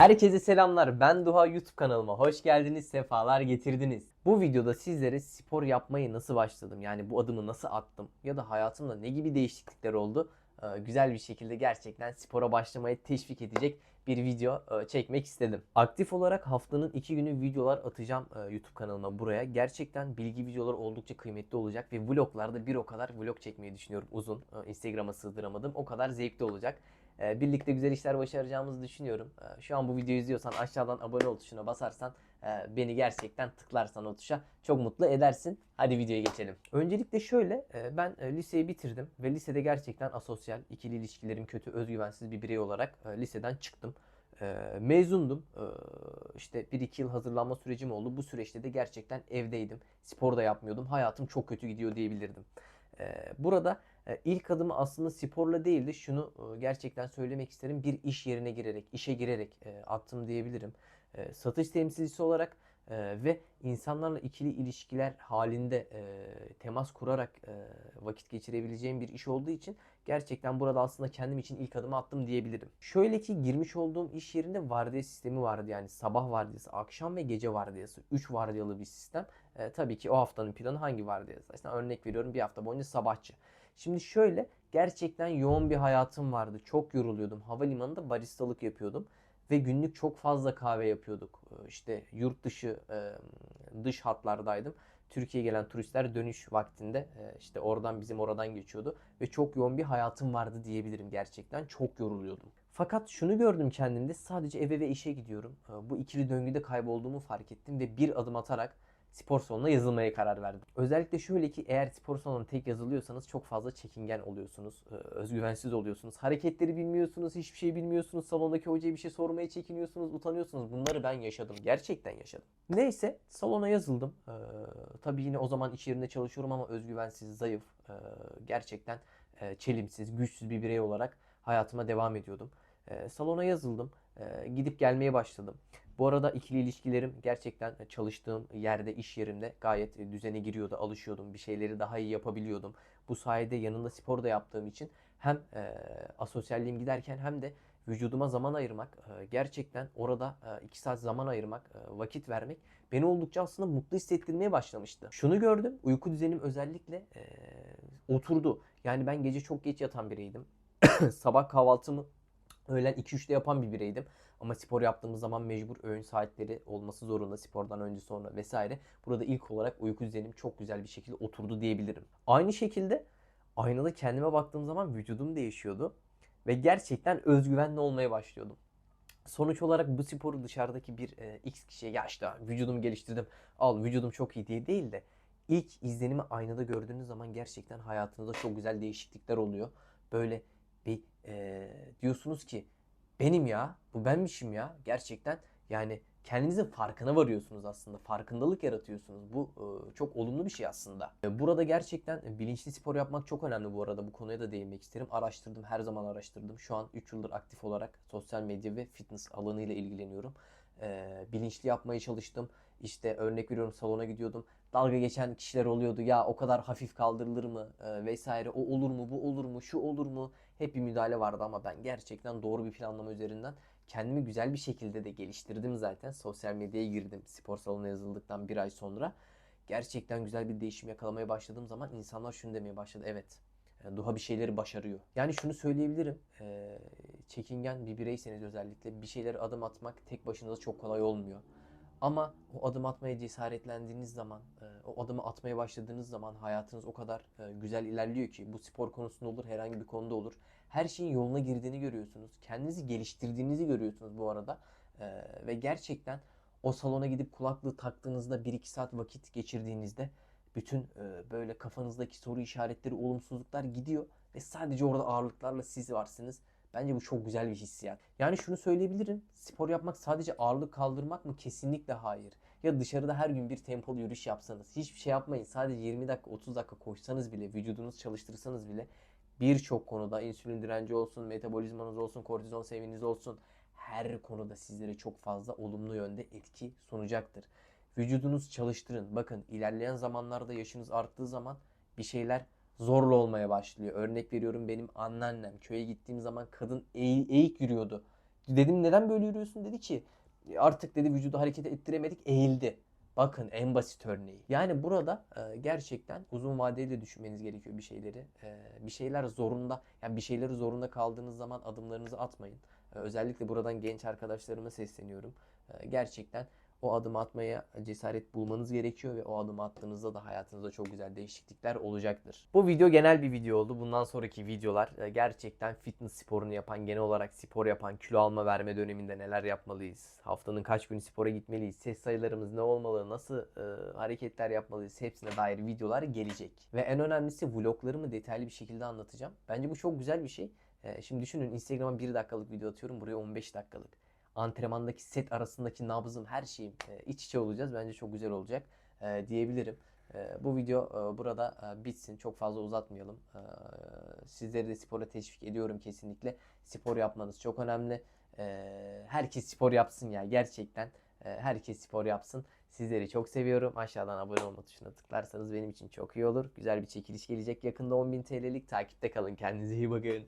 Herkese selamlar. Ben Duha YouTube kanalıma hoş geldiniz, sefalar getirdiniz. Bu videoda sizlere spor yapmayı nasıl başladım, yani bu adımı nasıl attım ya da hayatımda ne gibi değişiklikler oldu, e, güzel bir şekilde gerçekten spora başlamaya teşvik edecek bir video e, çekmek istedim. Aktif olarak haftanın iki günü videolar atacağım e, YouTube kanalıma buraya. Gerçekten bilgi videoları oldukça kıymetli olacak ve vloglarda bir o kadar vlog çekmeyi düşünüyorum uzun. Instagram'a sığdıramadım. O kadar zevkli olacak. E, Birlikte güzel işler başaracağımızı düşünüyorum. E, Şu an bu videoyu izliyorsan aşağıdan abone ol tuşuna basarsan e, beni gerçekten tıklarsan o tuşa çok mutlu edersin. Hadi videoya geçelim. Öncelikle şöyle e, ben e, liseyi bitirdim ve lisede gerçekten asosyal, ikili ilişkilerim kötü, özgüvensiz bir birey olarak liseden çıktım. Mezundum. İşte 1-2 yıl hazırlanma sürecim oldu. Bu süreçte de gerçekten evdeydim. Spor da yapmıyordum. Hayatım çok kötü gidiyor diyebilirdim. Burada ilk adımı aslında sporla değildi. Şunu e, gerçekten söylemek isterim. Bir iş yerine girerek, işe girerek e, attım diyebilirim. E, Satış temsilcisi olarak ve insanlarla ikili ilişkiler halinde temas kurarak vakit geçirebileceğim bir iş olduğu için gerçekten burada aslında kendim için ilk adımı attım diyebilirim. Şöyle ki girmiş olduğum iş yerinde vardiya sistemi vardı. Yani sabah vardiyası, akşam ve gece vardiyası. 3 vardiyalı bir sistem. Tabii ki o haftanın planı hangi vardiyası? İşte örnek veriyorum bir hafta boyunca sabahçı. Şimdi şöyle gerçekten yoğun bir hayatım vardı. Çok yoruluyordum. Havalimanında baristalık yapıyordum ve günlük çok fazla kahve yapıyorduk. Ee, İşte yurt dışı dış hatlardaydım. Türkiye'ye gelen turistler dönüş vaktinde işte oradan bizim oradan geçiyordu ve çok yoğun bir hayatım vardı diyebilirim gerçekten. Çok yoruluyordum. Fakat şunu gördüm kendimde sadece eve ve işe gidiyorum. Bu ikili döngüde kaybolduğumu fark ettim ve bir adım atarak spor salonuna yazılmaya karar verdim. Özellikle şöyle ki eğer spor salonuna tek yazılıyorsanız çok fazla çekingen oluyorsunuz. e, Özgüvensiz oluyorsunuz. Hareketleri bilmiyorsunuz, hiçbir şey bilmiyorsunuz. Salondaki hocaya bir şey sormaya çekiniyorsunuz, utanıyorsunuz. Bunları ben yaşadım. Gerçekten yaşadım. Neyse salona yazıldım. Ee, tabii yine o zaman iş yerinde çalışıyorum ama özgüvensiz, zayıf, e, gerçekten e, çelimsiz, güçsüz bir birey olarak hayatıma devam ediyordum. E, salona yazıldım. E, gidip gelmeye başladım. Bu arada ikili ilişkilerim gerçekten çalıştığım yerde, iş yerimde gayet düzene giriyordu, alışıyordum. Bir şeyleri daha iyi yapabiliyordum. Bu sayede yanında spor da yaptığım için hem e, asosyalliğim giderken hem de vücuduma zaman ayırmak, e, gerçekten orada 2 saat zaman ayırmak, e, vakit vermek beni oldukça aslında mutlu hissettirmeye başlamıştı. Şunu gördüm, uyku düzenim özellikle e, oturdu. Yani ben gece çok geç yatan biriydim. Sabah kahvaltımı öğlen 2-3'te yapan bir bireydim. Ama spor yaptığımız zaman mecbur öğün saatleri olması zorunda spordan önce sonra vesaire. Burada ilk olarak uyku düzenim çok güzel bir şekilde oturdu diyebilirim. Aynı şekilde aynada kendime baktığım zaman vücudum değişiyordu. Ve gerçekten özgüvenli olmaya başlıyordum. Sonuç olarak bu sporu dışarıdaki bir e, X kişiye ya işte vücudumu geliştirdim al vücudum çok iyi diye değil de ilk izlenimi aynada gördüğünüz zaman gerçekten hayatınızda çok güzel değişiklikler oluyor. Böyle bir e, diyorsunuz ki benim ya bu benmişim ya gerçekten yani kendinizin farkına varıyorsunuz aslında farkındalık yaratıyorsunuz bu e, çok olumlu bir şey aslında. E, Burada gerçekten bilinçli spor yapmak çok önemli bu arada bu konuya da değinmek isterim. Araştırdım her zaman araştırdım şu an 3 yıldır aktif olarak sosyal medya ve fitness alanıyla ilgileniyorum. E, bilinçli yapmaya çalıştım işte örnek veriyorum salona gidiyordum dalga geçen kişiler oluyordu ya o kadar hafif kaldırılır mı e, vesaire o olur mu bu olur mu şu olur mu hep bir müdahale vardı ama ben gerçekten doğru bir planlama üzerinden kendimi güzel bir şekilde de geliştirdim zaten. Sosyal medyaya girdim spor salonuna yazıldıktan bir ay sonra. Gerçekten güzel bir değişim yakalamaya başladığım zaman insanlar şunu demeye başladı. Evet e, Duha bir şeyleri başarıyor. Yani şunu söyleyebilirim. e, Çekingen bir bireyseniz özellikle bir şeylere adım atmak tek başınıza çok kolay olmuyor. Ama o adım atmaya cesaretlendiğiniz zaman, e, o adımı atmaya başladığınız zaman hayatınız o kadar e, güzel ilerliyor ki bu spor konusunda olur, herhangi bir konuda olur. Her şeyin yoluna girdiğini görüyorsunuz. Kendinizi geliştirdiğinizi görüyorsunuz bu arada. E, Ve gerçekten o salona gidip kulaklığı taktığınızda 1-2 saat vakit geçirdiğinizde bütün böyle kafanızdaki soru işaretleri, olumsuzluklar gidiyor ve sadece orada ağırlıklarla siz varsınız. Bence bu çok güzel bir hissiyat. Yani şunu söyleyebilirim. Spor yapmak sadece ağırlık kaldırmak mı? Kesinlikle hayır. Ya dışarıda her gün bir tempolu yürüyüş yapsanız, hiçbir şey yapmayın. Sadece 20 dakika, 30 dakika koşsanız bile, vücudunuzu çalıştırsanız bile birçok konuda insülin direnci olsun, metabolizmanız olsun, kortizon seviyeniz olsun her konuda sizlere çok fazla olumlu yönde etki sunacaktır. Vücudunuz çalıştırın. Bakın ilerleyen zamanlarda yaşınız arttığı zaman bir şeyler zorla olmaya başlıyor. Örnek veriyorum benim anneannem köye gittiğim zaman kadın eğ- eğik yürüyordu. Dedim neden böyle yürüyorsun? Dedi ki artık dedi vücudu hareket ettiremedik eğildi. Bakın en basit örneği. Yani burada e, gerçekten uzun vadeli de düşünmeniz gerekiyor bir şeyleri. E, bir şeyler zorunda, yani bir şeyleri zorunda kaldığınız zaman adımlarınızı atmayın. E, özellikle buradan genç arkadaşlarıma sesleniyorum. E, gerçekten o adımı atmaya cesaret bulmanız gerekiyor ve o adımı attığınızda da hayatınızda çok güzel değişiklikler olacaktır. Bu video genel bir video oldu. Bundan sonraki videolar e, gerçekten fitness sporunu yapan, genel olarak spor yapan, kilo alma verme döneminde neler yapmalıyız? Haftanın kaç günü spora gitmeliyiz? Ses sayılarımız ne olmalı? Nasıl e, hareketler yapmalıyız? Hepsine dair videolar gelecek. Ve en önemlisi vloglarımı detaylı bir şekilde anlatacağım. Bence bu çok güzel bir şey. E, şimdi düşünün Instagram'a 1 dakikalık video atıyorum. Buraya 15 dakikalık antrenmandaki set arasındaki nabzım her şeyim e, iç içe olacağız. Bence çok güzel olacak e, diyebilirim. E, bu video burada bitsin. Çok fazla uzatmayalım. Sizleri de spora teşvik ediyorum kesinlikle. Spor yapmanız çok önemli. Herkes spor yapsın ya gerçekten. Herkes spor yapsın. Sizleri çok seviyorum. Aşağıdan abone olma tuşuna tıklarsanız benim için çok iyi olur. Güzel bir çekiliş gelecek yakında 10.000 TL'lik. Takipte kalın. Kendinize iyi bakın.